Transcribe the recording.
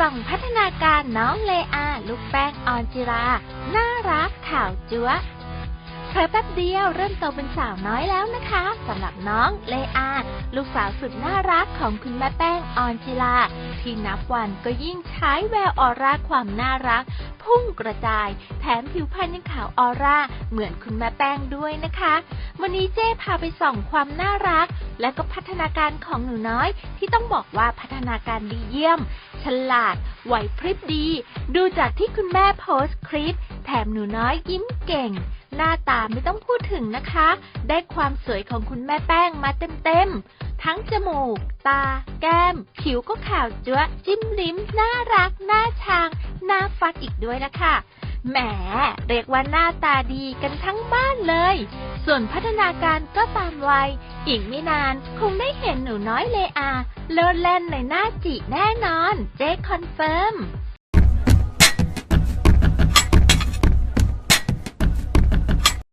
ส่องพัฒนาการน้องเลอา ลูกแป้งออนจิรา น่ารักข่าวจั๊วเผลอแป๊บเดียวเริ่มโตเป็นสาวน้อยแล้วนะคะสำหรับน้องเลอา ลูกสาวสุดน่ารักของคุณแม่แป้งออนจิราที่นับวันก็ยิ่งใช้แววออร่าความน่ารัก พุ่งกระจาย แถมผิวพรรณยังขาวออร่า เหมือนคุณแม่แป้งด้วยนะคะ วันนี้เจ้พาไปส่องความน่ารัก และก็พัฒนาการของหนูน้อย ที่ต้องบอกว่าพัฒนาการดีเยี่ยม ฉลาดไหวพริบดี ดูจากที่คุณแม่โพสต์คลิป แถมหนูน้อยยิ้มเก่งหน้าตาไม่ต้องพูดถึงนะคะ ได้ความสวยของคุณแม่แป้งมาเต็มๆ ทั้งจมูก ตา แก้ม ผิวก็ขาวจั๊วจิ้มลิ้ม น่ารัก น่าชางน่าฟัดอีกด้วยละค่ะ แหม เรียกว่าหน้าตาดีกันทั้งบ้านเลย ส่วนพัฒนาการก็ตามวัย อีกไม่นานคงได้เห็นหนูน้อยเลอา เลิศเล่นในหน้าจีแน่นอน เจ๊คอนเฟิร์ม